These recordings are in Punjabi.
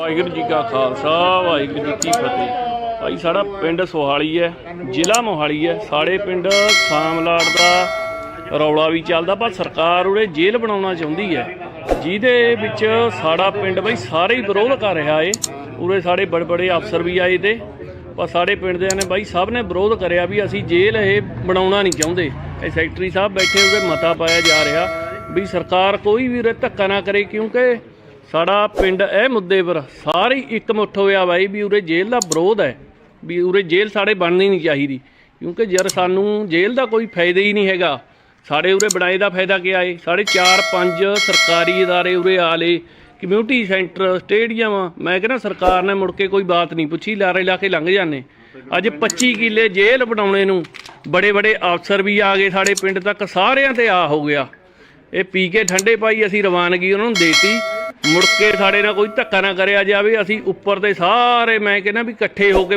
ਵਾਹਿਗੁਰੂ ਜੀ ਕਾ ਖਾਲਸਾ, ਵਾਹਿਗੁਰੂ ਜੀ ਕੀ ਫਤਿਹ। ਭਾਈ ਸਾਡਾ ਪਿੰਡ ਸੋਹਾਲੀ ਹੈ, ਜ਼ਿਲ੍ਹਾ ਮੋਹਾਲੀ ਹੈ। ਸਾਡੇ ਪਿੰਡ ਸਾਮਲਾੜ ਦਾ ਰੌਲਾ ਵੀ ਚੱਲਦਾ, ਪਰ ਸਰਕਾਰ ਉਰੇ ਜੇਲ੍ਹ ਬਣਾਉਣਾ ਚਾਹੁੰਦੀ ਹੈ। ਜਿਹਦੇ ਵਿੱਚ ਸਾਡਾ ਪਿੰਡ ਬਈ ਸਾਰੇ ਹੀ ਵਿਰੋਧ ਕਰ ਰਿਹਾ ਏ। ਉਰੇ ਸਾਡੇ ਬੜੇ ਬੜੇ ਅਫਸਰ ਵੀ ਆਏ ਤੇ, ਪਰ ਸਾਡੇ ਪਿੰਡ ਦੇ ਨੇ ਬਾਈ ਸਭ ਨੇ ਵਿਰੋਧ ਕਰਿਆ ਵੀ ਅਸੀਂ ਜੇਲ੍ਹ ਇਹ ਬਣਾਉਣਾ ਨਹੀਂ ਚਾਹੁੰਦੇ। ਇਹ ਸੈਕਟਰੀ ਸਾਹਿਬ ਬੈਠੇ ਉਹਦੇ ਮਤਾ ਪਾਇਆ ਜਾ ਰਿਹਾ ਵੀ ਸਰਕਾਰ ਕੋਈ ਵੀ ਉਰੇ ਧੱਕਾ ਨਾ ਕਰੇ, ਕਿਉਂਕਿ ਸਾਡਾ ਪਿੰਡ ਇਹ ਮੁੱਦੇ ਪਰ ਸਾਰੇ ਹੀ ਇਕਮੁੱਠ ਹੋਇਆ ਬਾਈ ਵੀ ਉਰੇ ਜੇਲ੍ਹ ਦਾ ਵਿਰੋਧ ਹੈ ਵੀ ਉਰੇ ਜੇਲ੍ਹ ਸਾਡੇ ਬਣਨੀ ਨਹੀਂ ਚਾਹੀਦੀ ਕਿਉਂਕਿ ਜਦ ਸਾਨੂੰ ਜੇਲ੍ਹ ਦਾ ਕੋਈ ਫਾਇਦਾ ਹੀ ਨਹੀਂ ਹੈਗਾ ਸਾਡੇ ਉਰੇ ਬਣਾਏ ਦਾ ਫਾਇਦਾ ਕੀ ਆਏ ਸਾਡੇ 4-5 ਸਰਕਾਰੀ ادارے ਉਰੇ ਆਲੇ ਕਮਿਊਨਿਟੀ ਸੈਂਟਰ ਸਟੇਡੀਅਮ ਮੈਂ ਕਹਿੰਦਾ ਸਰਕਾਰ ਨੇ ਮੁੜ ਕੇ ਕੋਈ ਬਾਤ ਨਹੀਂ ਪੁੱਛੀ ਲਾਰੇ ਲਾ ਕੇ ਲੰਘ ਜਾਂਦੇ ਅੱਜ 25 ਕਿੱਲੇ ਜੇਲ੍ਹ ਬਣਾਉਣੇ ਨੂੰ ਬੜੇ ਬੜੇ ਅਫਸਰ ਵੀ ਆ ਗਏ ਸਾਡੇ ਪਿੰਡ ਤੱਕ ਸਾਰਿਆਂ ਤੇ ਆ ਹੋ ਗਿਆ ਇਹ ਪੀ ਕੇ ਠੰਡੇ ਪਾਈ ਅਸੀਂ ਰਵਾਨਗੀ ਉਹਨਾਂ ਨੂੰ ਦੇਤੀ ਮੁੜ ਕੇ ਸਾਡੇ ਨਾਲ ਕੋਈ ਧੱਕਾ ਨਾ ਕਰਿਆ ਜਾਵੇ, ਅਸੀਂ ਉੱਪਰ ਦੇ ਸਾਰੇ ਮੈਂ ਕਹਿੰਦਾ ਵੀ ਇਕੱਠੇ ਹੋ ਕੇ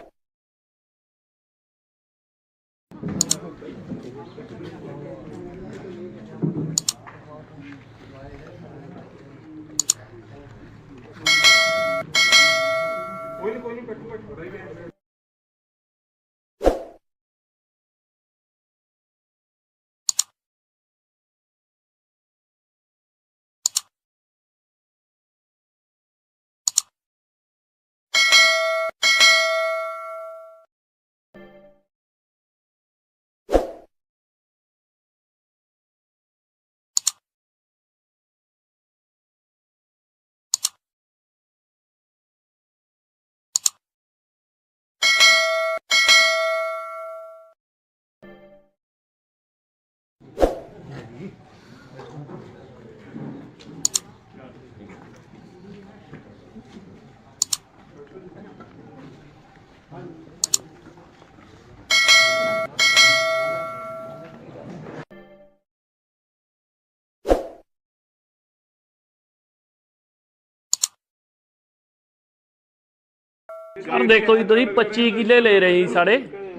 ਕਰ ਦੇਖੋ ਜੀ, ਤੁਸੀਂ 25 ਕਿੱਲੇ ਲੈ ਰਹੇ ਜੀ ਸਾਡੇ,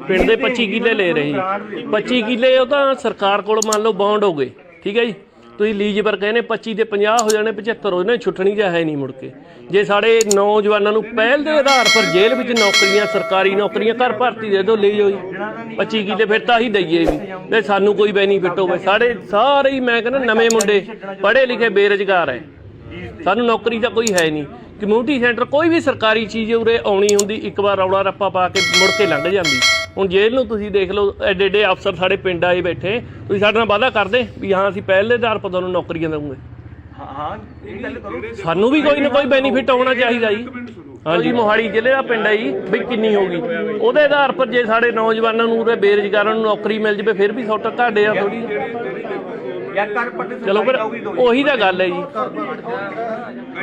ਪਿੰਡ ਦੇ 25 ਕਿੱਲੇ ਲੈ ਰਹੇ ਜੀ। 25 ਕਿੱਲੇ ਉਹ ਤਾਂ ਸਰਕਾਰ ਕੋਲ ਮੰਨ ਲਓ ਬੌਂਡ ਹੋ ਗਏ, ਠੀਕ ਹੈ ਜੀ? ਤੁਸੀਂ ਲੀਜ਼ ਪਰ ਕਹਿੰਦੇ 25 ਦੇ 50 ਹੋ ਜਾਣੇ 75 ਹੋ ਜਾਣੇ, ਛੁੱਟਣੀ ਜਾਂ ਹੈ ਨਹੀਂ ਮੁੜ ਕੇ। ਜੇ ਸਾਡੇ ਨੌਜਵਾਨਾਂ ਨੂੰ ਪਹਿਲ ਦੇ ਆਧਾਰ ਪਰ ਜੇਲ੍ਹ ਵਿੱਚ ਨੌਕਰੀਆਂ, ਸਰਕਾਰੀ ਨੌਕਰੀਆਂ, ਘਰ ਭਰਤੀ ਦੇ ਦਿਓ ਲੈ ਜਾਓ ਜੀ 25 ਕਿੱਲੇ ਫਿਰ ਤਾਂ ਹੀ ਦਈਏ ਵੀ। ਤੇ ਸਾਨੂੰ ਕੋਈ ਬੈਨੀਫਿਟ ਹੋਵੇ। ਸਾਡੇ ਸਾਰੇ ਹੀ ਮੈਂ ਕਹਿੰਦਾ ਨਵੇਂ ਮੁੰਡੇ, ਪੜ੍ਹੇ ਲਿਖੇ ਬੇਰੁਜ਼ਗਾਰ ਹੈ। ਸਾਨੂੰ ਨੌਕਰੀ ਦਾ ਕੋਈ ਹੈ ਨਹੀਂ। ਕਮਿਊਨਿਟੀ ਸੈਂਟਰ ਕੋਈ ਵੀ ਸਰਕਾਰੀ ਚੀਜ਼ ਉਰੇ ਆਉਣੀ ਹੁੰਦੀ ਇੱਕ ਵਾਰ ਰੌਲਾ ਰੱਪਾ ਪਾ ਕੇ ਮੁੜ ਕੇ ਲੰਘ ਜਾਂਦੀ। ਹੁਣ ਜੇਲ੍ਹ ਨੂੰ ਤੁਸੀਂ ਦੇਖ ਲਓ ਐਡੇ ਐਡੇ ਅਫਸਰ ਸਾਡੇ ਪਿੰਡ ਆਏ ਬੈਠੇ ਤੁਸੀਂ ਸਾਡੇ ਨਾਲ ਵਾਅਦਾ ਕਰਦੇ ਵੀ ਹਾਂ ਅਸੀਂ ਪਹਿਲੇ ਆਧਾਰ ਪਰ ਤੁਹਾਨੂੰ ਨੌਕਰੀਆਂ ਦੇਵਾਂਗੇ। ਹਾਂ ਹਾਂ ਇਹ ਗੱਲ ਕਰੋ। ਸਾਨੂੰ ਵੀ ਕੋਈ ਨਾ ਕੋਈ ਬੈਨੀਫਿਟ ਹੋਣਾ ਚਾਹੀਦਾ ਜੀ। ਹਾਂਜੀ ਮੋਹਾਲੀ ਜ਼ਿਲ੍ਹੇ ਦਾ ਪਿੰਡ ਹੈ ਜੀ ਵੀ ਕਿੰਨੀ ਹੋਗੀ ਉਹਦੇ ਆਧਾਰ ਪਰ ਜੇ ਸਾਡੇ ਨੌਜਵਾਨਾਂ ਨੂੰ ਉਰੇ ਬੇਰੁਜ਼ਗਾਰਾਂ ਨੂੰ ਨੌਕਰੀ ਮਿਲ ਜਵੇ ਫਿਰ ਵੀ ਸੌਟਾ ਘਾੜੇ ਆ ਥੋੜੀ ਚਲੋ ਫਿਰ ਉਹੀ ਤਾਂ ਗੱਲ ਹੈ ਜੀ।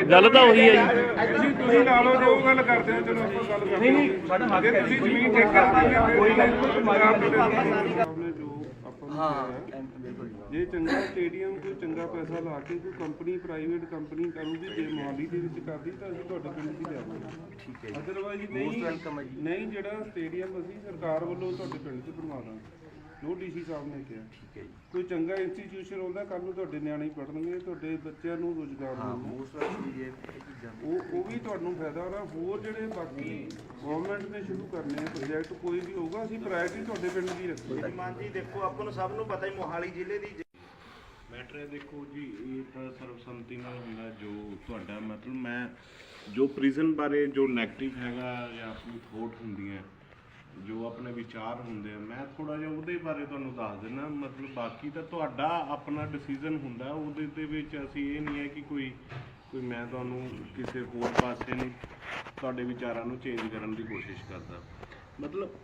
ਗੱਲ ਤਾਂ ਉਹੀ ਹੈ ਜੀ। ਤੁਸੀਂ ਤੁਸੀਂ ਲਾ ਲਓ ਜੋ ਗੱਲ ਕਰਦੇ ਹੋ ਚਲੋ ਆਪਾਂ ਗੱਲ ਕਰਦੇ ਨਹੀਂ ਨਹੀਂ ਸਾਡਾ ਹੱਕ ਜੇ ਹੈ ਤੁਸੀਂ ਜ਼ਮੀਨ ਠੇਕੇ ਤੇ ਕੋਈ ਗੱਲ ਨਹੀਂ ਹਾਂ। ਹੈ, ਜੇ ਚੰਗਾ ਸਟੇਡੀਅਮ ਕੋਈ ਚੰਗਾ ਪੈਸਾ ਲਾ ਕੇ ਕੋਈ ਕੰਪਨੀ ਪ੍ਰਾਈਵੇਟ ਕੰਪਨੀ ਕਰੂਗੀ ਜੇ ਮੋਹਾਲੀ ਦੇ ਵਿੱਚ ਕਰਦੀ ਤਾਂ ਅਸੀਂ ਤੁਹਾਡੇ ਪਿੰਡ ਦੀ ਲਿਆਵਾਂਗੇ। ਠੀਕ ਹੈ ਜੀ। ਅਦਰਵਾਈਜ਼ ਨਹੀਂ ਹੈ ਨਹੀਂ ਜਿਹੜਾ ਸਟੇਡੀਅਮ ਅਸੀਂ ਸਰਕਾਰ ਵੱਲੋਂ ਤੁਹਾਡੇ ਪਿੰਡ 'ਚ ਬਣਵਾ ਦਾਂਗੇ। ਜੋ ਡੀਸੀ ਸਾਹਿਬ ਨੇ ਕਿਹਾ। ਠੀਕ ਹੈ ਜੀ। ਕੋਈ ਚੰਗਾ ਇੰਸਟੀਚਿਊਸ਼ਨ ਹੁੰਦਾ ਕੱਲ ਨੂੰ ਤੁਹਾਡੇ ਨਿਆਣੇ ਹੀ ਪੜ੍ਹਨਗੇ ਤੁਹਾਡੇ ਬੱਚਿਆਂ ਨੂੰ ਰੋਜ਼ਗਾਰ ਹਾਂ ਮੋਸਟ ਜੀ ਇਹ ਇਹ ਚੀਜ਼ਾਂ ਉਹ ਉਹ ਵੀ ਤੁਹਾਨੂੰ ਫਾਇਦਾ ਹੋਣਾ ਹੋਰ ਜਿਹੜੇ ਬਾਕੀ ਗਵਰਨਮੈਂਟ ਨੇ ਸ਼ੁਰੂ ਕਰਨੇ ਆ ਪ੍ਰੋਜੈਕਟ ਕੋਈ ਵੀ ਹੋਊਗਾ ਅਸੀਂ ਪ੍ਰਾਇੋਰਟੀ ਤੁਹਾਡੇ ਪਿੰਡ ਦੀ ਰੱਖੀ ਮਾਨ ਜੀ ਦੇਖੋ ਆਪਾਂ ਨੂੰ ਸਭ ਨੂੰ ਪਤਾ ਹੀ ਮੋਹਾਲੀ ਜ਼ਿਲ੍ਹੇ ਦੀ ਮੈਟਰ ਹੈ ਦੇਖੋ ਜੀ ਇਹ ਤਾਂ ਸਰਬਸੰਮਤੀ ਨਾਲ ਹੁੰਦਾ ਜੋ ਤੁਹਾਡਾ ਮਤਲਬ ਮੈਂ ਜੋ ਪ੍ਰਿਜ਼ਨ ਬਾਰੇ ਜੋ 네ਗੇਟਿਵ ਹੈਗਾ ਜਾਂ ਆਪਣੀ ਥੋਟ ਹੁੰਦੀਆਂ ਜੋ ਆਪਣੇ ਵਿਚਾਰ ਹੁੰਦੇ ਆ, ਮੈਂ ਥੋੜਾ ਜਿਹਾ ਉਹਦੇ ਬਾਰੇ ਤੁਹਾਨੂੰ ਦੱਸ ਦਿੰਦਾ, ਮਤਲਬ ਬਾਕੀ ਤਾਂ ਤੁਹਾਡਾ ਆਪਣਾ ਡਿਸੀਜਨ ਹੁੰਦਾ, ਉਹਦੇ ਦੇ ਵਿੱਚ ਅਸੀਂ ਇਹ ਨਹੀਂ ਹੈ ਕਿ ਕੋਈ ਕੋਈ ਮੈਂ ਤੁਹਾਨੂੰ ਕਿਸੇ ਹੋਰ ਪਾਸੇ ਨਹੀਂ, ਤੁਹਾਡੇ ਵਿਚਾਰਾਂ ਨੂੰ ਚੇਂਜ ਕਰਨ ਦੀ ਕੋਸ਼ਿਸ਼ ਕਰਦਾ। ਮਤਲਬ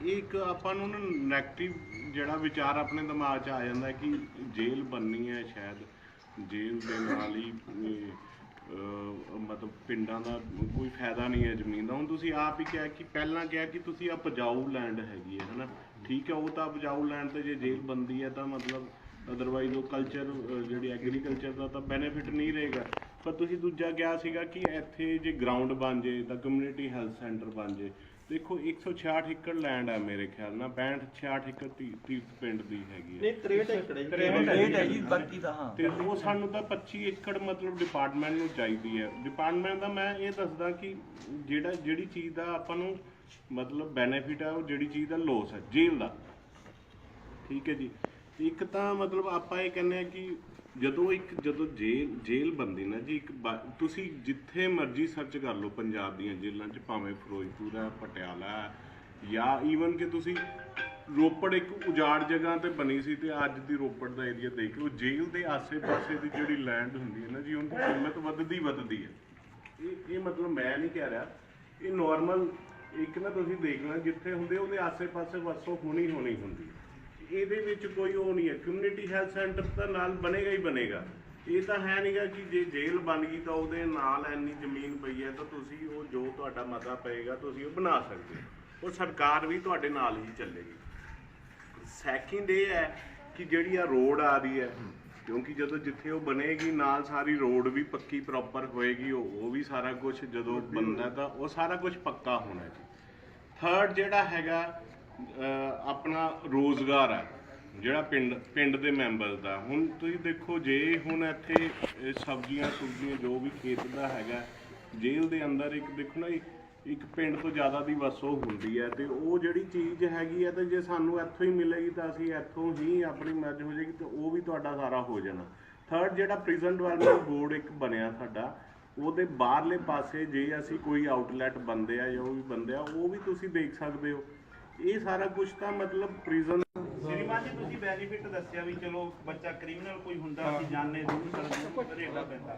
ਇਹ ਇੱਕ ਆਪਾਂ ਨੂੰ ਨਾ 네ਗੇਟਿਵ ਜਿਹੜਾ ਵਿਚਾਰ ਆਪਣੇ ਦਿਮਾਗ 'ਚ ਆ ਜਾਂਦਾ ਕਿ ਜੇਲ੍ਹ ਬਣਨੀ ਹੈ ਸ਼ਾਇਦ, ਜੇਲ੍ਹ ਦੇ ਨਾਲ ਹੀ ਮਤਲਬ ਪਿੰਡਾਂ ਦਾ ਕੋਈ ਫਾਇਦਾ ਨਹੀਂ ਹੈ ਜ਼ਮੀਨ ਦਾ। ਹੁਣ ਤੁਸੀਂ ਆਪ ਹੀ ਕਿਹਾ ਕਿ ਪਹਿਲਾਂ ਕਿਹਾ ਕਿ ਤੁਸੀਂ ਉਪਜਾਊ ਲੈਂਡ ਹੈਗੀ ਹੈ, ਹਨਾ? ਠੀਕ ਹੈ, ਉਹ ਤਾਂ ਉਪਜਾਊ ਲੈਂਡ ਤੇ ਜੇ ਜੇਲ੍ਹ ਬਣਦੀ ਹੈ ਤਾਂ ਮਤਲਬ ਅਦਰਵਾਈਜ਼ ਉਹ ਕਲਚਰ ਜਿਹੜੀ ਐਗਰੀਕਲਚਰ ਦਾ ਤਾਂ ਬੈਨੀਫਿਟ ਨਹੀਂ ਰਹੇਗਾ। ਪਰ ਤੁਸੀਂ ਦੂਜਾ ਕਿਹਾ ਸੀਗਾ ਕਿ ਇੱਥੇ ਜੇ ਗਰਾਊਂਡ ਬਣ ਜੇ ਤਾਂ ਕਮਿਊਨਿਟੀ ਹੈਲਥ ਸੈਂਟਰ ਬਣ ਜੇ ਦੇਖੋ 166 ਏਕੜ ਲੈਂਡ ਹੈ ਮੇਰੇ ਖਿਆਲ ਨਾਲ 65 66 ਏਕੜ ਤੀ- ਤੀਰਥ ਪਿੰਡ ਦੀ ਹੈਗੀ ਹੈ ਨਹੀਂ 63 ਏਕੜ ਹੈ ਜੀ। 63 ਹੈ ਜੀ ਬਾਕੀ ਤਾਂ ਹਾਂ। ਤੇ ਉਹ ਸਾਨੂੰ ਤਾਂ 25 ਏਕੜ ਮਤਲਬ ਡਿਪਾਰਟਮੈਂਟ ਨੂੰ ਚਾਹੀਦੀ ਹੈ। ਡਿਪਾਰਟਮੈਂਟ ਦਾ ਮੈਂ ਇਹ ਦੱਸਦਾ ਕਿ ਜਿਹੜਾ ਜਿਹੜੀ ਚੀਜ਼ ਦਾ ਆਪਾਂ ਨੂੰ ਮਤਲਬ ਬੈਨੀਫਿਟ ਹੈ ਉਹ ਜਿਹੜੀ ਚੀਜ਼ ਦਾ ਲੋਸ ਹੈ ਜੇਲ੍ਹ ਦਾ। ਠੀਕ ਹੈ ਜੀ। ਇੱਕ ਤਾਂ ਮਤਲਬ ਆਪਾਂ ਇਹ ਕਹਿੰਦੇ ਆ ਕਿ ਜਦੋਂ ਇੱਕ ਜਦੋਂ ਜੇਲ ਜੇਲ੍ਹ ਬੰਦੀ ਨਾ ਜੀ, ਇੱਕ ਬਾ- ਤੁਸੀਂ ਜਿੱਥੇ ਮਰਜ਼ੀ ਸਰਚ ਕਰ ਲਓ ਪੰਜਾਬ ਦੀਆਂ ਜੇਲ੍ਹਾਂ 'ਚ, ਭਾਵੇਂ ਫਿਰੋਜ਼ਪੁਰ ਹੈ, ਪਟਿਆਲਾ ਹੈ ਜਾਂ ਈਵਨ ਕਿ ਤੁਸੀਂ ਰੋਪੜ ਇੱਕ ਉਜਾੜ ਜਗ੍ਹਾ ਤੇ ਬਣੀ ਸੀ ਤੇ ਅੱਜ ਦੀ ਰੋਪੜ ਦਾ ਏਰੀਆ ਦੇਖ ਲਓ ਜੇਲ੍ਹ ਦੇ ਆਸੇ-ਪਾਸੇ ਦੀ ਜਿਹੜੀ ਲੈਂਡ ਹੁੰਦੀ ਹੈ ਨਾ ਜੀ, ਉਹਦੀ ਕੀਮਤ ਵੱਧਦੀ ਵੱਧਦੀ ਹੈ। ਇਹ ਇਹ ਮਤਲਬ ਮੈਂ ਨਹੀਂ ਕਹਿ ਰਿਹਾ। ਇਹ ਨਾਰਮਲ ਇੱਕ ਨਾ ਤੁਸੀਂ ਦੇਖਣਾ ਜਿੱਥੇ ਹੁੰਦੇ ਉਹਦੇ ਆਸੇ-ਪਾਸੇ ਵਸੋਂ ਹੋਣੀ ਹੋਣੀ ਹੁੰਦੀ ਹੈ। ਇਹਦੇ ਵਿੱਚ ਕੋਈ ਉਹ ਨਹੀਂ ਹੈ। ਕਮਿਊਨਿਟੀ ਹੈਲਥ ਸੈਂਟਰ ਤਾਂ ਨਾਲ ਬਣੇਗਾ ਹੀ ਬਣੇਗਾ। ਇਹ ਤਾਂ ਹੈ ਨਹੀਂਗਾ ਕਿ ਜੇ ਜੇਲ੍ਹ ਬਣ ਗਈ ਤਾਂ ਉਹਦੇ ਨਾਲ ਇੰਨੀ ਜ਼ਮੀਨ ਪਈ ਹੈ ਤਾਂ ਤੁਸੀਂ ਉਹ ਜੋ ਤੁਹਾਡਾ ਮਤਾ ਪਏਗਾ ਤੁਸੀਂ ਉਹ ਬਣਾ ਸਕਦੇ ਹੋ। ਉਹ ਸਰਕਾਰ ਵੀ ਤੁਹਾਡੇ ਨਾਲ ਹੀ ਚੱਲੇਗੀ। ਸੈਕਿੰਡ ਇਹ ਹੈ ਕਿ ਜਿਹੜੀ ਆ ਰੋਡ ਆ ਰਹੀ ਹੈ ਕਿਉਂਕਿ ਜਦੋਂ ਜਿੱਥੇ ਉਹ ਬਣੇਗੀ ਨਾਲ ਸਾਰੀ ਰੋਡ ਵੀ ਪੱਕੀ ਪ੍ਰੋਪਰ ਹੋਏਗੀ ਉਹ ਉਹ ਵੀ ਸਾਰਾ ਕੁਝ ਜਦੋਂ ਬੰਦਾ ਤਾਂ ਉਹ ਸਾਰਾ ਕੁਝ ਪੱਕਾ ਹੋਣਾ ਜੀ। ਥਰਡ ਜਿਹੜਾ ਹੈਗਾ ਆਪਣਾ ਰੋਜ਼ਗਾਰ ਹੈ, ਜਿਹੜਾ ਪਿੰਡ ਪਿੰਡ ਦੇ ਮੈਂਬਰ ਦਾ। ਹੁਣ ਤੁਸੀਂ ਦੇਖੋ, ਜੇ ਹੁਣ ਇੱਥੇ ਸਬਜ਼ੀਆਂ, ਸੁਬਜ਼ੀਆਂ ਜੋ ਵੀ ਖੇਤ ਦਾ ਹੈਗਾ, ਜੇਲ੍ਹ ਦੇ ਅੰਦਰ ਇੱਕ, ਦੇਖੋ ਨਾ, ਇੱਕ- ਇੱਕ ਪਿੰਡ ਤੋਂ ਜ਼ਿਆਦਾ ਦੀ ਵਸੋਂ ਹੁੰਦੀ ਹੈ ਤੇ ਉਹ ਜਿਹੜੀ ਚੀਜ਼ ਹੈਗੀ ਹੈ ਤੇ ਜੇ ਸਾਨੂੰ ਇੱਥੋਂ ਹੀ ਮਿਲੇਗੀ ਤਾਂ ਅਸੀਂ ਇੱਥੋਂ ਹੀ ਆਪਣੀ ਮਰਜ਼ ਹੋ ਜਾਏਗੀ ਤੇ ਉਹ ਵੀ ਤੁਹਾਡਾ ਸਾਰਾ ਹੋ ਜਾਣਾ। ਥਰਡ ਜਿਹੜਾ ਪ੍ਰਿਜ਼ਨ ਡਿਵੈਲਪਮੈਂਟ ਬੋਰਡ ਇੱਕ ਬਣਿਆ ਸਾਡਾ, ਉਹਦੇ ਬਾਹਰਲੇ ਪਾਸੇ ਜੇ ਅਸੀਂ ਕੋਈ ਆਊਟਲੈਟ ਬੰਦੇ ਆ ਜਾਂ ਉਹ ਵੀ ਬੰਦੇ ਆ, ਉਹ ਵੀ ਤੁਸੀਂ ਦੇਖ ਸਕਦੇ ਹੋ। ਇਹ ਸਾਰਾ ਕੁਝ ਤਾਂ ਮਤਲਬ ਪ੍ਰਿਜ਼ਨ ਜੀ ਤੁਸੀਂ ਬੈਨੀਫਿਟ ਦੱਸਿਆ ਵੀ ਚਲੋ ਬੱਚਾ ਕ੍ਰਿਮੀਨਲ ਕੋਈ ਹੁੰਦਾ ਅਸੀਂ ਜਾਣਦੇ ਦੂਰ ਤੇ ਰੇਡਾ ਪੈਂਦਾ।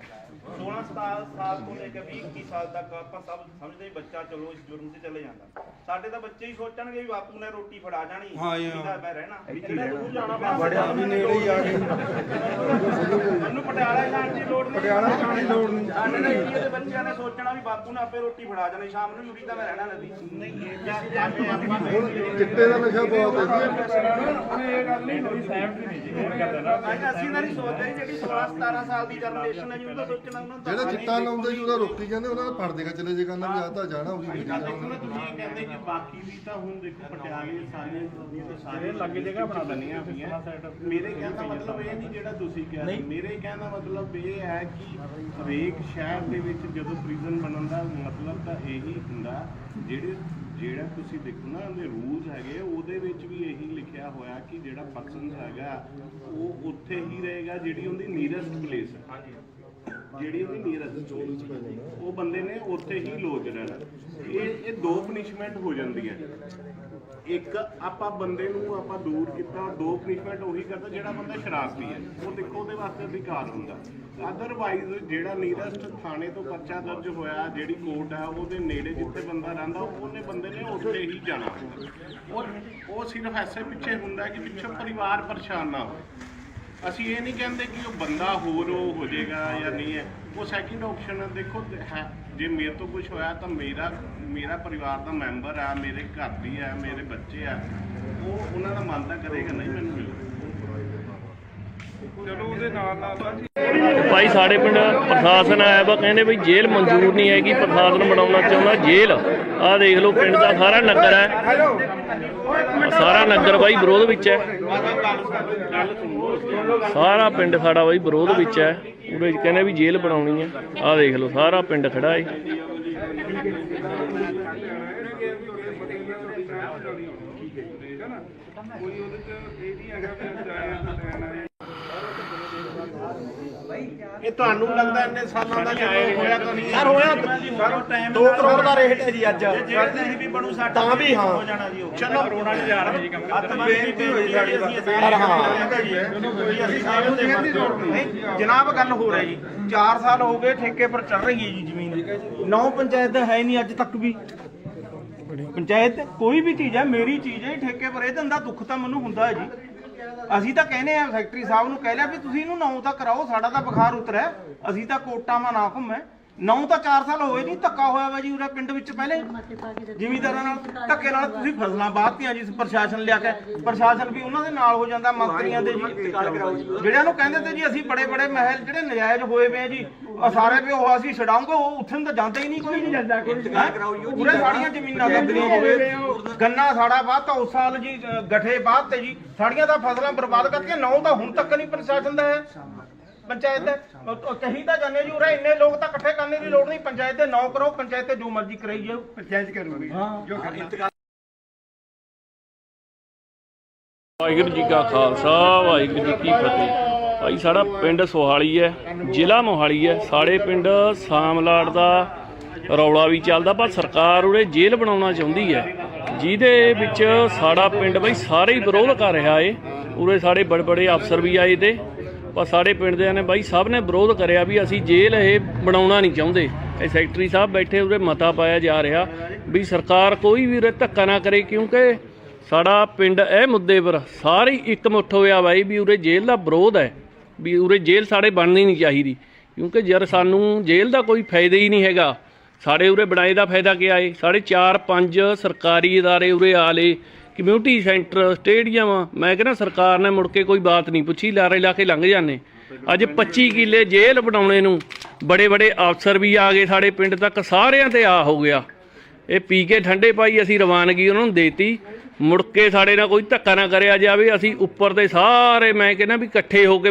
16 ਸਾਲ ਸਾਲ ਤੋਂ ਲੈ ਕੇ 20 21 ਸਾਲ ਤੱਕ ਆਪਾਂ ਸਭ ਸਮਝਦੇ ਬੱਚਾ ਚਲੋ ਇਸ ਜੁਰਮ ਤੇ ਚਲੇ ਜਾਂਦਾ। ਸਾਡੇ ਤਾਂ ਬੱਚੇ ਹੀ ਸੋਚਣਗੇ ਵੀ ਬਾਪੂ ਨੇ ਰੋਟੀ ਫੜਾ ਜਾਣੀ ਜੀ। ਇਹਦਾ ਮੈਂ ਰਹਿਣਾ? ਵੀ ਜਿਹੜਾ ਦੂਰ ਜਾਣਾ ਬੜਿਆ ਵੀ ਨੇੜੇ ਹੀ ਆ ਗਏ। ਮੈਨੂੰ ਪਟਿਆਲਾ ਜਾਣ ਦੀ ਲੋੜ ਨਹੀਂ। ਪਟਿਆਲਾ ਜਾਣ ਦੀ ਲੋੜ ਨਹੀਂ। ਸਾਡੇ ਨਾਲ ਇੰਡੀਆ ਦੇ ਬੱਚਿਆਂ ਨੇ ਸੋਚਣਾ ਵੀ ਬਾਪੂ ਨੇ ਆਪੇ ਰੋਟੀ ਫੜਾ ਜਾਣੀ ਸ਼ਾਮ ਨੂੰ ਯੂਰੀ ਤਾਂ ਮੈਂ ਰਹਿਣਾ ਨਦੀ। ਨਹੀਂ ਇਹ ਚਿੱਟੇ ਦਾ ਨਸ਼ਾ ਬਹੁਤ ਹੈ ਅਸੀਂ ਜਿਹੜੀ 16 17 ਸਾਲ ਦੀ ਜਨਰੇਸ਼ਨ ਹੈ ਜੀ ਉਹ ਤਾਂ ਸੋਚਣਾ ਉਹਨਾਂ ਦਾ ਜਿਹੜਾ ਚਿੱਟਾ ਲਾਉਂਦੇ ਜੀ ਉਹਦਾ ਰੋਕੀ ਕਹਿੰਦੇ ਉਹਨਾਂ ਦਾ ਫੜ ਦੇਗਾ ਚਲੇ ਜੇ ਕਹਿੰਦਾ ਵੀ ਆ ਤਾਂ ਜਾਣਾ ਉਹਦੀ ਮਿਲੀ ਦੇਖੋ ਨਾ ਤੁਸੀਂ ਇਹ ਕਹਿੰਦੇ ਕਿ ਬਾਕੀ ਵੀ ਤਾਂ ਹੁਣ ਦੇਖੋ ਪਟਿਆਲੇ ਸਾਰੀਆਂ ਤਾਂ ਸਾਰੀਆਂ ਲੱਗ ਜਗ੍ਹਾ ਬਣਾ ਬਣੀਆਂ ਹੋਈਆਂ ਮੇਰੇ ਕਹਿਣ ਦਾ ਮਤਲਬ ਇਹ ਨਹੀਂ ਜਿਹੜਾ ਤੁਸੀਂ ਕਿਹਾ। ਮੇਰੇ ਕਹਿਣ ਦਾ ਮਤਲਬ ਇਹ ਹੈ ਕਿ ਹਰੇਕ ਸ਼ਹਿਰ ਦੇ ਵਿੱਚ ਜਦੋਂ ਪ੍ਰਿਜ਼ਨ ਬਣਨ ਦਾ ਮਤਲਬ ਤਾਂ ਇਹੀ ਹੁੰਦਾ ਜਿਹੜੇ ਜਿਹੜਾ ਤੁਸੀਂ ਦੇਖੋ ਨਾ ਉਹਦੇ ਰੂਲਸ ਹੈਗੇ ਉਹਦੇ ਵਿੱਚ ਵੀ ਇਹੀ ਲਿਖਿਆ ਹੋਇਆ ਕਿ ਜਿਹੜਾ ਪਰਸਨ ਹੈਗਾ ਉਹ ਉੱਥੇ ਹੀ ਰਹੇਗਾ ਜਿਹੜੀ ਉਹਦੀ ਨੀਅਰੈਸਟ ਪਲੇਸ ਹੈ ਜਿਹੜੀ ਉਹਦੀ ਨੀਅਰੈਸਟ ਉਹ ਬੰਦੇ ਨੇ ਉੱਥੇ ਹੀ ਲੋਜ ਰਹਿਣਾ। ਇਹ ਇਹ ਦੋ ਪਨਿਸ਼ਮੈਂਟ ਹੋ ਜਾਂਦੀਆਂ ਇੱਕ ਆਪਾਂ ਬੰਦੇ ਨੂੰ ਆਪਾਂ ਦੂਰ ਕੀਤਾ ਦੋ ਪਨਿਸ਼ਮੈਂਟ ਉਹੀ ਕਰਦਾ ਜਿਹੜਾ ਬੰਦਾ ਸ਼ਰਾਰਤੀ ਹੈ ਉਹ ਦੇਖੋ ਉਹਦੇ ਵਾਸਤੇ ਅਧਿਕਾਰ ਹੁੰਦਾ। ਅਦਰਵਾਈਜ਼ ਜਿਹੜਾ ਨੀਅਰੈਸਟ ਥਾਣੇ ਤੋਂ ਪਰਚਾ ਦਰਜ ਹੋਇਆ, ਜਿਹੜੀ ਕੋਰਟ ਹੈ ਉਹਦੇ ਨੇੜੇ ਜਿੱਥੇ ਬੰਦਾ ਰਹਿੰਦਾ, ਉਹਨੇ ਬੰਦੇ ਨੇ ਉੱਥੇ ਹੀ ਜਾਣਾ। ਔਰ ਉਹ ਸਿਰਫ ਐਸੇ ਪਿੱਛੇ ਹੁੰਦਾ ਕਿ ਪਿੱਛੋਂ ਪਰਿਵਾਰ ਪਰੇਸ਼ਾਨ ਨਾ ਹੋਵੇ ਅਸੀਂ ਇਹ ਨਹੀਂ ਕਹਿੰਦੇ ਕਿ ਉਹ ਬੰਦਾ ਹੋਰ ਉਹ ਹੋ ਜਾਏਗਾ ਜਾਂ ਨਹੀਂ ਹੈ। ਉਹ ਸੈਕਿੰਡ ਆਪਸ਼ਨ ਹੈ ਦੇਖੋ, ਹੈ, ਜੇ ਮੇਰੇ ਤੋਂ ਕੁਝ ਹੋਇਆ ਤਾਂ ਮੇਰਾ ਮੇਰਾ ਪਰਿਵਾਰ ਦਾ ਮੈਂਬਰ ਆ, ਮੇਰੇ ਘਰ ਦੀ ਆ, ਮੇਰੇ ਬੱਚੇ ਆ, ਉਹ ਉਹਨਾਂ ਦਾ ਮਨ ਤਾਂ ਕਰੇਗਾ, ਨਹੀਂ ਮੈਨੂੰ ਮਿਲੋ ਚਲੋ ਉਹਦੇ ਨਾਲ ਨਾਲ ਭਾਈ ਸਾਡੇ ਪਿੰਡ ਪ੍ਰਸ਼ਾਸਨ ਆਇਆ ਵਾ, ਕਹਿੰਦੇ ਵੀ ਜੇਲ੍ਹ ਮਨਜ਼ੂਰ ਨਹੀਂ ਹੈਗੀ, ਪ੍ਰਸ਼ਾਸਨ ਬਣਾਉਣਾ ਚਾਹੁੰਦਾ ਜੇਲ੍ਹ। ਆਹ ਦੇਖ ਲਓ, ਪਿੰਡ ਦਾ ਸਾਰਾ ਨਗਰ ਹੈ। ਸਾਰਾ ਨਗਰ ਬਾਈ ਵਿਰੋਧ ਵਿੱਚ ਹੈ। ਸਾਰਾ ਪਿੰਡ ਸਾਡਾ ਬਾਈ ਵਿਰੋਧ ਵਿੱਚ ਹੈ। ਉਹਦੇ ਕਹਿੰਦੇ ਵੀ ਜੇਲ੍ਹ ਬਣਾਉਣੀ ਹੈ। ਆਹ ਦੇਖ ਲਓ, ਸਾਰਾ ਪਿੰਡ ਖੜਾ ਹੈ ਠੀਕ ਹੈ ਨਾ ਕੋਈ ਉਹਦੇ ਚ ਇਹ ਨਹੀਂ ਹੈਗਾ ਵੀ ਜਾਇਆ ਤਾਂ ਲੈਣਾ ਹੈ ਇਹ ਤੁਹਾਨੂੰ ਲੱਗਦਾ ਇੰਨੇ ਸਾਲਾਂ ਦਾ ਜਦੋਂ ਹੋਇਆ ਤਾਂ ਨਹੀਂ ਸਰ ਹੋਇਆ ਸਰ ਟਾਈਮ 2 ਕਰੋੜ ਦਾ ਰੇਟ ਹੈ ਜੀ ਅੱਜ। ਜੇ ਨਹੀਂ ਵੀ ਬਣੂ ਸਾਡਾ ਤਾਂ ਵੀ ਹਾਂ। ਹੋ ਜਾਣਾ ਜੀ ਉਹ। ਚਲੋ। ਚ ਜਾ ਰਹੇ। ਜੀ ਕੰਮ ਬੇਨਤੀ ਹੋਈ ਸਾਡੀ ਸਰ ਹਾਂ। ਦੇ ਜਨਾਬ ਗੱਲ ਹੋ ਰਹੀ। ਜੀ 4 ਸਾਲ ਹੋ ਗਏ ਠੇਕੇ ਪਰ ਚੱਲ ਰਹੀ ਹੈ ਜੀ ਜ਼ਮੀਨ। ਨੌ ਪੰਚਾਇਤ ਹੈ ਨਹੀਂ ਅੱਜ ਤੱਕ ਵੀ। ਪੰਚਾਇਤ ਕੋਈ ਵੀ ਚੀਜ਼ ਹੈ ਮੇਰੀ ਚੀਜ਼ ਹੈ ਇਹ ਠੇਕੇ ਪਰ ਇਹਦੇ ਦਾ ਦੁੱਖ ਤਾਂ ਮੈਨੂੰ ਹੁੰਦਾ ਹੈ ਜੀ। ਅਸੀਂ ਤਾਂ ਕਹਿੰਦੇ ਆ ਸੈਕਟਰੀ ਸਾਹਿਬ ਨੂੰ ਕਹਿ ਲਿਆ ਵੀ ਤੁਸੀਂ ਇਹਨੂੰ ਨੌ ਤੱਕ ਕਰਾਓ, ਸਾਡਾ ਤਾਂ ਬੁਖਾਰ ਉਤਰਿਆ। ਅਸੀਂ ਤਾਂ ਕੋਟਾਵਾਂ ਨਾ ਘੁੰਮੇ। ਨੌ ਤਾਂ 4 ਸਾਲ ਹੋਏ ਨਹੀਂ ਧੱਕਾ ਹੋਇਆ ਵਾ ਜੀ ਉਰੇ ਪਿੰਡ ਵਿੱਚ ਪਹਿਲੇ। ਜ਼ਿਮੀਂਦਾਰਾਂ ਨਾਲ ਧੱਕੇ ਨਾਲ ਤੁਸੀਂ ਫਸਲਾਂ ਬਾਹਤੀਆਂ ਜੀ ਪ੍ਰਸ਼ਾਸਨ ਲਿਆ ਕੇ। ਪ੍ਰਸ਼ਾਸਨ ਵੀ ਉਹਨਾਂ ਦੇ ਨਾਲ ਹੋ ਜਾਂਦਾ ਮੰਤਰੀਆਂ ਦੇ ਜੀ। ਜਿਹੜਿਆਂ ਨੂੰ ਕਹਿੰਦੇ ਤੇ ਜੀ ਅਸੀਂ ਬੜੇ ਬੜੇ ਮਹਿਲ ਜਿਹੜੇ ਨਜਾਇਜ਼ ਹੋਏ ਪਏ ਜੀ ਆ ਸਾਰੇ ਵੀ ਉਹ ਅਸੀਂ ਛਡਾਉਂਗੇ ਉਹ ਉੱਥੇ ਨੂੰ ਤਾਂ ਜਾਂਦਾ ਹੀ ਨਹੀਂ ਕੋਈ ਨਹੀਂ ਜਾਂਦਾ ਕੋਈ ਪੂਰੇ ਸਾਡੀਆਂ ਜ਼ਮੀਨਾਂ ਦਬਦੀਆਂ ਹੋਵੇ। ਗੰਨਾ ਸਾੜਾ ਬਾਤ ਤਾਂ ਉਸ ਸਾਲ ਜੀ ਗੱਠੇ ਬਾਤ ਤੇ ਜੀ ਸਾਡੀਆਂ ਤਾਂ ਫਸਲਾਂ ਬਰਬਾਦ ਕਰਕੇ ਨੌ ਤਾਂ ਹੁਣ ਤੱਕ ਨਹੀਂ ਪ੍ਰਸ਼ਾਸਨ ਦਾ ਹੈ। ਪੰਚਾਇਤ ਦੇ ਉਹ- ਕਹੀ ਤਾਂ ਜਾਂਦੇ ਜੀ ਉਰੇ ਇੰਨੇ ਲੋਕ ਤਾਂ ਇਕੱਠੇ ਕਰਨੇ ਦੀ ਲੋੜ ਨਹੀਂ। ਪੰਚਾਇਤ ਦੇ ਨੌ ਕਰੋ ਪੰਚਾਇਤ ਤੇ ਜੋ ਮਰਜ਼ੀ ਕਰਾਈ ਜਾਓ। ਪੰਚਾਇਤ ਕਰੂਗੀ ਵਾਹਿਗੁਰੂ ਜੀ ਕਾ ਖਾਲਸਾ ਵਾਹਿਗੁਰੂ ਜੀ ਕੀ ਫਤਿਹ। ਭਾਈ ਸਾਡਾ ਪਿੰਡ ਸੋਹਾਲੀ ਹੈ ਜ਼ਿਲ੍ਹਾ ਮੋਹਾਲੀ ਹੈ। ਸਾਡੇ ਪਿੰਡ ਸਾਮਲਾੜ ਦਾ ਰੌਲਾ ਵੀ ਚੱਲਦਾ ਪਰ ਸਰਕਾਰ ਉਰੇ ਜੇਲ੍ਹ ਬਣਾਉਣਾ ਚਾਹੁੰਦੀ ਹੈ। ਜਿਹਦੇ ਵਿੱਚ ਸਾਡਾ ਪਿੰਡ ਬਈ ਸਾਰੇ ਹੀ ਵਿਰੋਧ ਕਰ ਰਿਹਾ ਏ। ਉਰੇ ਸਾਡੇ ਬੜੇ ਬੜੇ ਅਫਸਰ ਵੀ ਆਏ ਤੇ ਪਰ ਸਾਡੇ ਪਿੰਡ ਦੇ ਨੇ ਬਾਈ ਸਭ ਨੇ ਵਿਰੋਧ ਕਰਿਆ ਵੀ ਅਸੀਂ ਜੇਲ੍ਹ ਇਹ ਬਣਾਉਣਾ ਨਹੀਂ ਚਾਹੁੰਦੇ ਇਹ ਸੈਕਟਰੀ ਸਾਹਿਬ ਬੈਠੇ ਉਰੇ ਮਤਾ ਪਾਇਆ ਜਾ ਰਿਹਾ ਵੀ ਸਰਕਾਰ ਕੋਈ ਵੀ ਉਰੇ ਧੱਕਾ ਨਾ ਕਰੇ ਕਿਉਂਕਿ ਸਾਡਾ ਪਿੰਡ ਇਹ ਮੁੱਦੇ ਪਰ ਸਾਰੇ ਹੀ ਇੱਕ ਮੁੱਠ ਹੋਇਆ ਬਾਈ ਵੀ ਉਰੇ ਜੇਲ੍ਹ ਦਾ ਵਿਰੋਧ ਹੈ ਵੀ ਉਰੇ ਜੇਲ੍ਹ ਸਾਡੇ ਬਣਨੀ ਨਹੀਂ ਚਾਹੀਦੀ ਕਿਉਂਕਿ ਜਦ ਸਾਨੂੰ ਜੇਲ੍ਹ ਦਾ ਕੋਈ ਫਾਇਦਾ ਹੀ ਨਹੀਂ ਹੈਗਾ ਸਾਡੇ ਉਰੇ ਬਣਾਏ ਦਾ ਫਾਇਦਾ ਕੀ ਆਏ ਸਾਡੇ 4-5 ਸਰਕਾਰੀ ادارے ਉਰੇ ਆ ਲਏ ਕਮਿਊਨਿਟੀ ਸੈਂਟਰ, ਸਟੇਡੀਅਮ, ਮੈਂ ਕਹਿੰਦਾ ਸਰਕਾਰ ਨੇ ਮੁੜ ਕੇ ਕੋਈ ਬਾਤ ਨਹੀਂ ਪੁੱਛੀ, ਲਾਰੇ ਲਾ ਕੇ ਲੰਘ ਜਾਂਦੇ। ਅੱਜ 25 ਕਿੱਲੇ ਜੇਲ੍ਹ ਬਣਾਉਣੇ ਨੂੰ ਬੜੇ ਬੜੇ ਅਫਸਰ ਵੀ ਆ ਗਏ ਸਾਡੇ ਪਿੰਡ ਤੱਕ, ਸਾਰਿਆਂ ਤੇ ਆ ਹੋ ਗਿਆ। ਇਹ ਪੀ ਕੇ ਠੰਡੇ ਪਾਈ, ਅਸੀਂ ਰਵਾਨਗੀ ਉਹਨਾਂ ਨੂੰ ਦੇਤੀ। ਮੁੜ ਕੇ ਸਾਡੇ ਨਾਲ ਕੋਈ ਧੱਕਾ ਨਾ ਕਰਿਆ ਜਾਵੇ, ਅਸੀਂ ਉੱਪਰ ਦੇ ਸਾਰੇ, ਮੈਂ ਕਹਿੰਦਾ ਵੀ ਇਕੱਠੇ ਹੋ ਕੇ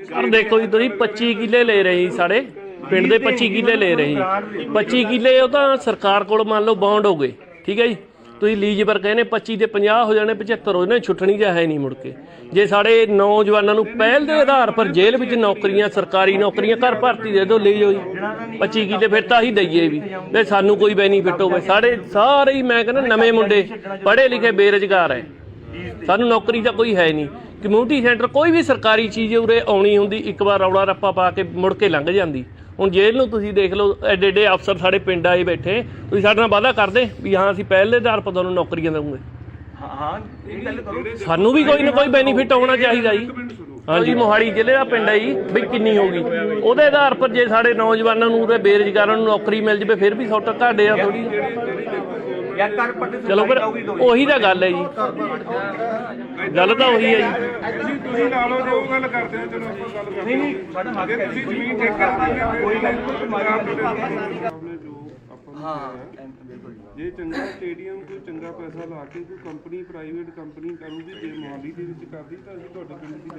ਸਰ ਦੇਖੋ ਜੀ, ਤੁਸੀਂ 25 ਕਿੱਲੇ ਲੈ ਰਹੇ ਸੀ ਸਾਡੇ, ਪਿੰਡ ਦੇ 25 ਕਿੱਲੇ ਲੈ ਰਹੇ ਸੀ 25 ਕਿੱਲੇ ਉਹ ਤਾਂ ਸਰਕਾਰ ਕੋਲ ਮੰਨ ਲਓ ਬੌਂਡ ਹੋ ਗਏ, ਠੀਕ ਹੈ ਜੀ? ਤੁਸੀਂ ਲੀਜ਼ ਪਰ ਕਹਿੰਦੇ 25 ਦੇ 50 ਹੋ ਜਾਣੇ 75 ਹੋ ਜਾਣੇ, ਛੁੱਟਣੀ ਜਾਂ ਹੈ ਨਹੀਂ ਮੁੜ ਕੇ। ਜੇ ਸਾਡੇ ਨੌਜਵਾਨਾਂ ਨੂੰ ਪਹਿਲ ਦੇ ਆਧਾਰ ਪਰ ਜੇਲ੍ਹ ਵਿੱਚ ਨੌਕਰੀਆਂ, ਸਰਕਾਰੀ ਨੌਕਰੀਆਂ, ਘਰ ਭਰਤੀ ਦੇ ਦਿਓ, ਲੈ ਜਾਓ ਜੀ। 25 ਕਿੱਲੇ ਫਿਰ ਤਾਂ ਹੀ ਦਈਏ ਵੀ। ਤੇ ਸਾਨੂੰ ਕੋਈ ਬੈਨੀਫਿਟ ਹੋਵੇ। ਸਾਡੇ ਸਾਰੇ ਹੀ ਮੈਂ ਕਹਿੰਦਾ ਨਵੇਂ ਮੁੰਡੇ, ਪੜ੍ਹੇ ਲਿਖੇ ਬੇਰੁਜ਼ਗਾਰ ਹੈ। ਸਾਨੂੰ ਨੌਕਰੀ ਤਾਂ ਕੋਈ ਹੈ ਨਹੀਂ। ਕਮਿਊਨਿਟੀ ਸੈਂਟਰ ਕੋਈ ਵੀ ਸਰਕਾਰੀ ਚੀਜ਼ ਉਰੇ ਆਉਣੀ ਹੁੰਦੀ ਇੱਕ ਵਾਰ ਰੌਲਾ ਰੱਪਾ ਪਾ ਕੇ ਮੁੜ ਕੇ ਲੰਘ ਜਾਂਦੀ। ਹੁਣ ਜੇਲ੍ਹ ਨੂੰ ਤੁਸੀਂ ਦੇਖ ਲਓ ਐਡੇ ਐਡੇ ਅਫਸਰ ਸਾਡੇ ਪਿੰਡ ਆਏ ਬੈਠੇ ਤੁਸੀਂ ਸਾਡੇ ਨਾਲ ਵਾਅਦਾ ਕਰਦੇ ਵੀ ਹਾਂ ਅਸੀਂ ਪਹਿਲੇ ਆਧਾਰ ਪਰ ਤੁਹਾਨੂੰ ਨੌਕਰੀਆਂ ਦੇਵਾਂਗੇ। ਹਾਂ ਹਾਂ ਇਹ ਗੱਲ ਕਰੋ। ਸਾਨੂੰ ਵੀ ਕੋਈ ਨਾ ਕੋਈ ਬੈਨੀਫਿਟ ਆਉਣਾ ਚਾਹੀਦਾ ਜੀ। ਹਾਂਜੀ ਮੋਹਾਲੀ ਜ਼ਿਲ੍ਹੇ ਦਾ ਪਿੰਡ ਹੈ ਜੀ ਵੀ ਕਿੰਨੀ ਹੋਗੀ ਉਹਦੇ ਆਧਾਰ ਪਰ ਜੇ ਸਾਡੇ ਨੌਜਵਾਨਾਂ ਨੂੰ ਉਰੇ ਬੇਰੁਜ਼ਗਾਰਾਂ ਨੂੰ ਨੌਕਰੀ ਮਿਲ ਜਵੇ ਫਿਰ ਵੀ ਸੌਟਾ ਤੁਹਾਡੇ ਆ ਥੋੜੀ ਯਾਰ ਕਰ ਪੱਟੇ ਚਲੋ ਫਿਰ ਉਹੀ ਤਾਂ ਗੱਲ ਹੈ ਜੀ। ਗੱਲ ਤਾਂ ਉਹੀ ਹੈ ਜੀ। ਤੁਸੀਂ ਤੁਸੀਂ ਲਾ ਲਓ ਜੇ ਗੱਲ ਕਰਦੇ ਹੋ ਚਲੋ ਆਪਾਂ ਗੱਲ ਕਰਦੇ ਨਹੀਂ ਨਹੀਂ ਸਾਡਾ ਹੱਕ ਹੈ ਤੁਸੀਂ ਜ਼ਮੀਨ ਠੇਕੇ ਤੇ ਕੋਈ ਗੱਲ ਨਹੀਂ ਹਾਂ ਜੇ ਚੰਗਾ ਸਟੇਡੀਅਮ ਕੋਈ ਚੰਗਾ ਪੈਸਾ ਲਾ ਕੇ ਕੋਈ ਕੰਪਨੀ ਪ੍ਰਾਈਵੇਟ ਕੰਪਨੀ ਕਰੂਗੀ ਜੇ ਮੋਹਾਲੀ ਦੇ ਵਿੱਚ ਕਰਦੀ ਤਾਂ ਅਸੀਂ ਤੁਹਾਡੇ ਪਿੰਡ ਦੀ